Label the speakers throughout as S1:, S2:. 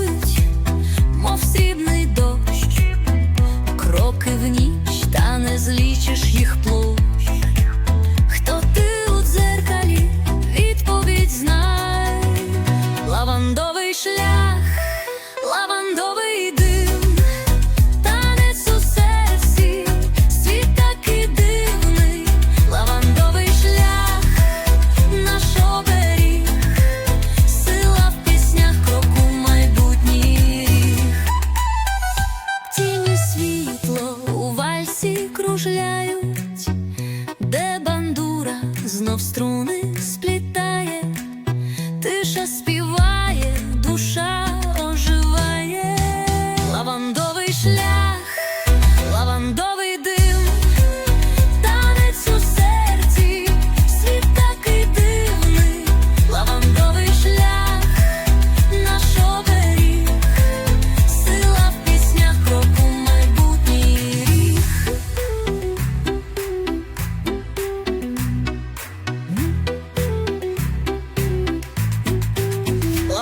S1: танцюють, мов срібний. кружляють, де бандура знов струни спліт.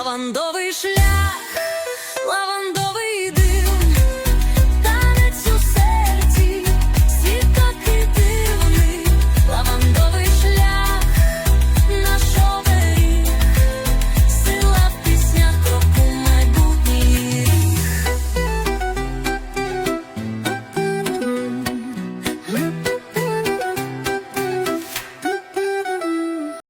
S1: cuando ve